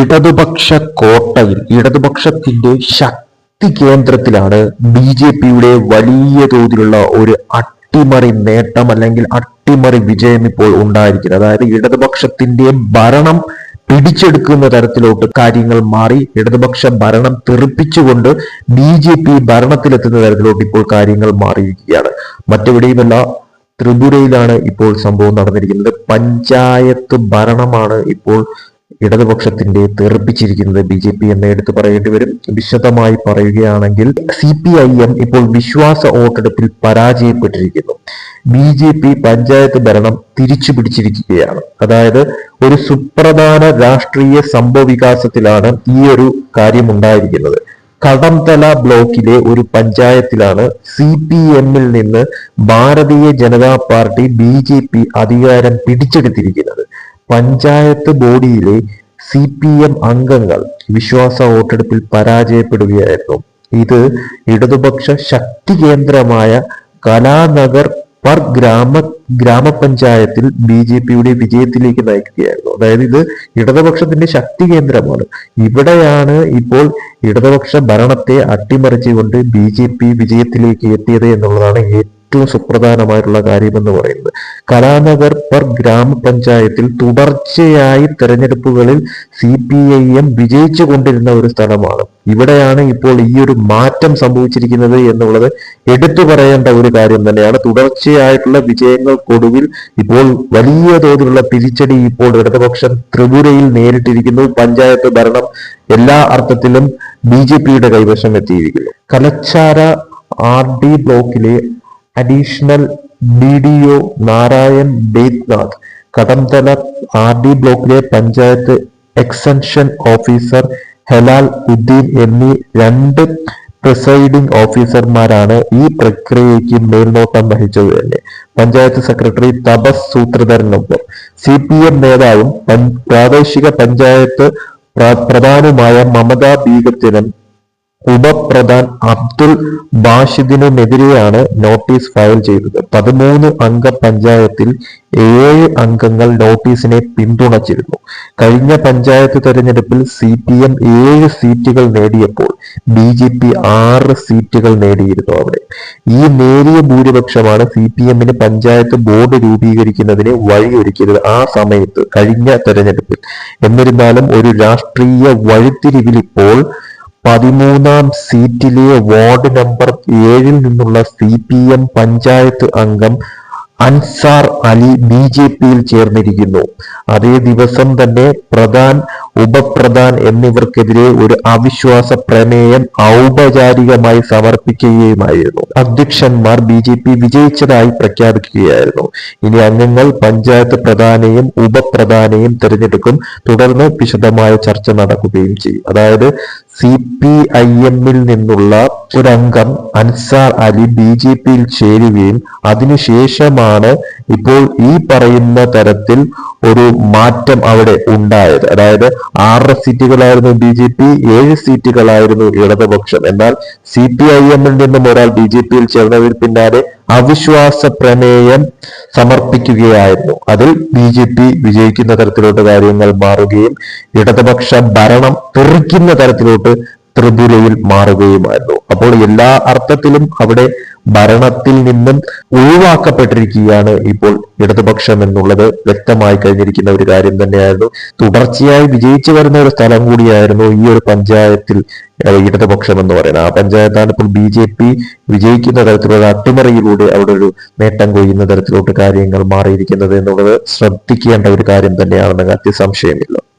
ഇടതുപക്ഷ കോട്ടയിൽ ഇടതുപക്ഷത്തിന്റെ ശക്തി കേന്ദ്രത്തിലാണ് ബി ജെ പിയുടെ വലിയ തോതിലുള്ള ഒരു അട്ടിമറി നേട്ടം അല്ലെങ്കിൽ അട്ടിമറി വിജയം ഇപ്പോൾ ഉണ്ടായിരിക്കുന്നത്. അതായത് ഇടതുപക്ഷത്തിന്റെ ഭരണം പിടിച്ചെടുക്കുന്ന തരത്തിലോട്ട് കാര്യങ്ങൾ മാറി ഇടതുപക്ഷ ഭരണം തെറിപ്പിച്ചുകൊണ്ട് ബി ജെ പി ഭരണത്തിലെത്തുന്ന തരത്തിലോട്ട് ഇപ്പോൾ കാര്യങ്ങൾ മാറിയിരിക്കുകയാണ്. മറ്റെവിടെയുമല്ല ത്രിപുരയിലാണ് ഇപ്പോൾ സംഭവം നടന്നിരിക്കുന്നത്. പഞ്ചായത്ത് ഭരണമാണ് ഇപ്പോൾ ഇടതുപക്ഷത്തിന്റെ തെറിപ്പിച്ചിരിക്കുന്നത് ബി ജെ പി എന്ന് എടുത്തു പറയേണ്ടി വരും. വിശദമായി പറയുകയാണെങ്കിൽ സി പി ഐ എം ഇപ്പോൾ വിശ്വാസ വോട്ടെടുപ്പിൽ പരാജയപ്പെട്ടിരിക്കുന്നു. ബി ജെ പി പഞ്ചായത്ത് ഭരണം തിരിച്ചു പിടിച്ചിരിക്കുകയാണ്. അതായത് ഒരു സുപ്രധാന രാഷ്ട്രീയ സംഭവ വികാസത്തിലാണ് ഈ ഒരു കാര്യം ഉണ്ടായിരിക്കുന്നത്. കടംതല ബ്ലോക്കിലെ ഒരു പഞ്ചായത്തിലാണ് സി പി എമ്മിൽ നിന്ന് Bharatiya Janata party B J P അധികാരം പിടിച്ചെടുത്തിരിക്കുന്നത്. പഞ്ചായത്ത് ബോഡിയിലെ സി പി എം അംഗങ്ങൾ വിശ്വാസ വോട്ടെടുപ്പിൽ പരാജയപ്പെടുകയായിരുന്നു. ഇത് ഇടതുപക്ഷ ശക്തി കേന്ദ്രമായ കലാനഗർ പർ ഗ്രാമ ഗ്രാമപഞ്ചായത്തിൽ ബി ജെ പിയുടെ വിജയത്തിലേക്ക് നയിക്കുകയായിരുന്നു. അതായത് ഇത് ഇടതുപക്ഷത്തിന്റെ ശക്തി കേന്ദ്രമാണ്. ഇവിടെയാണ് ഇപ്പോൾ ഇടതുപക്ഷ ഭരണത്തെ അട്ടിമറിച്ചുകൊണ്ട് ബി ജെ പി വിജയത്തിലേക്ക് എത്തിയത് എന്നുള്ളതാണ് ഏറ്റവും സുപ്രധാനമായിട്ടുള്ള കാര്യം എന്ന് പറയുന്നത്. കലാനഗർ പെർ ഗ്രാമപഞ്ചായത്തിൽ തുടർച്ചയായി തെരഞ്ഞെടുപ്പുകളിൽ സി പി ഐ എം വിജയിച്ചു കൊണ്ടിരുന്ന ഒരു സ്ഥലമാണ്. ഇവിടെയാണ് ഇപ്പോൾ ഈ ഒരു മാറ്റം സംഭവിച്ചിരിക്കുന്നത് എന്നുള്ളത് എടുത്തു പറയേണ്ട ഒരു കാര്യം തന്നെയാണ്. തുടർച്ചയായിട്ടുള്ള വിജയങ്ങൾക്കൊടുവിൽ ഇപ്പോൾ വലിയ തോതിലുള്ള തിരിച്ചടി ഇപ്പോൾ ഇടതുപക്ഷം ത്രിപുരയിൽ നേരിട്ടിരിക്കുന്നു. പഞ്ചായത്ത് ഭരണം എല്ലാ അർത്ഥത്തിലും ബി ജെ പിയുടെ കൈവശം എത്തിയിരിക്കുന്നു. കലച്ചാര ആർ ഡി ബ്ലോക്കിലെ additional B D O Narayan Bednath Kadamtala R D ബ്ലോക്കിലെ പഞ്ചായത്ത് എക്സ്റ്റൻഷൻ ഓഫീസർ ഹെലാൽ ഉദ്ദീൻ എന്നീ രണ്ട് പ്രിസൈഡിംഗ് ഓഫീസർമാരാണ് ഈ പ്രക്രിയയ്ക്ക് മേൽനോട്ടം വഹിച്ചത് തന്നെ. പഞ്ചായത്ത് സെക്രട്ടറി തപസ് സൂത്രധരനൊപ്പം സി പി എം നേതാവും പ്രാദേശിക പഞ്ചായത്ത് പ്ര- പ്രധാനുമായ മമതാ ബീഗത്തിനും ഉപപ്രധാൻ അബ്ദുൾ ബാഷിദിനുമെതിരെയാണ് നോട്ടീസ് ഫയൽ ചെയ്തത്. പതിമൂന്ന് അംഗ പഞ്ചായത്തിൽ ഏഴ് അംഗങ്ങൾ നോട്ടീസിനെ പിന്തുണച്ചിരുന്നു. കഴിഞ്ഞ പഞ്ചായത്ത് തെരഞ്ഞെടുപ്പിൽ സി പി എം ഏഴ് സീറ്റുകൾ നേടിയപ്പോൾ ബി ജെ പി ആറ് സീറ്റുകൾ നേടിയിരുന്നു അവിടെ. ഈ നേരിയ ഭൂരിപക്ഷമാണ് സി പി എമ്മിന് പഞ്ചായത്ത് ബോർഡ് രൂപീകരിക്കുന്നതിന് വഴിയൊരുക്കിയത് ആ സമയത്ത് കഴിഞ്ഞ തെരഞ്ഞെടുപ്പിൽ. എന്നിരുന്നാലും ഒരു രാഷ്ട്രീയ വഴിത്തിരിവിൽ ഇപ്പോൾ പതിമൂന്നാം സീറ്റിലെ വാർഡ് നമ്പർ ഏഴിൽ നിന്നുള്ള സി പി എം പഞ്ചായത്ത് അംഗം അൻസാർ അലി ബി ജെ പിയിൽ ചേർന്നിരിക്കുന്നു. അതേ ദിവസം തന്നെ പ്രധാൻ ഉപപ്രധാൻ എന്നിവർക്കെതിരെ ഒരു അവിശ്വാസ പ്രമേയം ഔപചാരികമായി സമർപ്പിക്കുകയുമായിരുന്നു. അധ്യക്ഷന്മാർ ബി ജെ പി വിജയിച്ചതായി പ്രഖ്യാപിക്കുകയായിരുന്നു. ഇനി അംഗങ്ങൾ പഞ്ചായത്ത് പ്രധാനെയും ഉപപ്രധാനെയും തിരഞ്ഞെടുക്കും. തുടർന്ന് വിശദമായ ചർച്ച നടക്കുകയും ചെയ്യും. അതായത് സി പി ഐ എമ്മിൽ നിന്നുള്ള ഒരംഗം അൻസാർ അലി ബി ജെ പിയിൽ ചേരുകയും അതിനുശേഷമാണ് ഇപ്പോൾ ഈ പറയുന്ന തരത്തിൽ ഒരു മാറ്റം അവിടെ ഉണ്ടായത്. അതായത് ആറ് സീറ്റുകളായിരുന്നു ബി ജെ പി ഏഴ് സീറ്റുകളായിരുന്നു ഇടതുപക്ഷം. എന്നാൽ സി പി ഐ എമ്മിൽ നിന്നും ഒരാൾ ബി ജെ പിയിൽ ചേർന്നതിന് പിന്നാലെ അവിശ്വാസ പ്രമേയം സമർപ്പിക്കുകയായിരുന്നു. അതിൽ ബി ജെ പി വിജയിക്കുന്ന തരത്തിലോട്ട് കാര്യങ്ങൾ മാറുകയും ഇടതുപക്ഷ ഭരണം തെറിക്കുന്ന തരത്തിലോട്ട് ത്രിപുരയിൽ മാറുകയുമായിരുന്നു. അപ്പോൾ എല്ലാ അർത്ഥത്തിലും അവിടെ ഭരണത്തിൽ നിന്നും ഒഴിവാക്കപ്പെട്ടിരിക്കുകയാണ് ഇപ്പോൾ ഇടതുപക്ഷം എന്നുള്ളത് വ്യക്തമായി കഴിഞ്ഞിരിക്കുന്ന ഒരു കാര്യം തന്നെയായിരുന്നു. തുടർച്ചയായി വിജയിച്ചു വരുന്ന ഒരു സ്ഥലം കൂടിയായിരുന്നു ഈ ഒരു പഞ്ചായത്തിൽ ഇടതുപക്ഷം എന്ന് പറയുന്നത്. ആ പഞ്ചായത്താണ് ഇപ്പോൾ ബി ജെ പി വിജയിക്കുന്ന തരത്തിലുള്ള അട്ടിമറിയിലൂടെ അവിടെ ഒരു നേട്ടം കൊയ്യുന്ന തരത്തിലോട്ട് കാര്യങ്ങൾ മാറിയിരിക്കുന്നത് എന്നുള്ളത് ശ്രദ്ധിക്കേണ്ട ഒരു കാര്യം തന്നെയാണെന്ന് അതിസംശയമില്ല സംശയമില്ല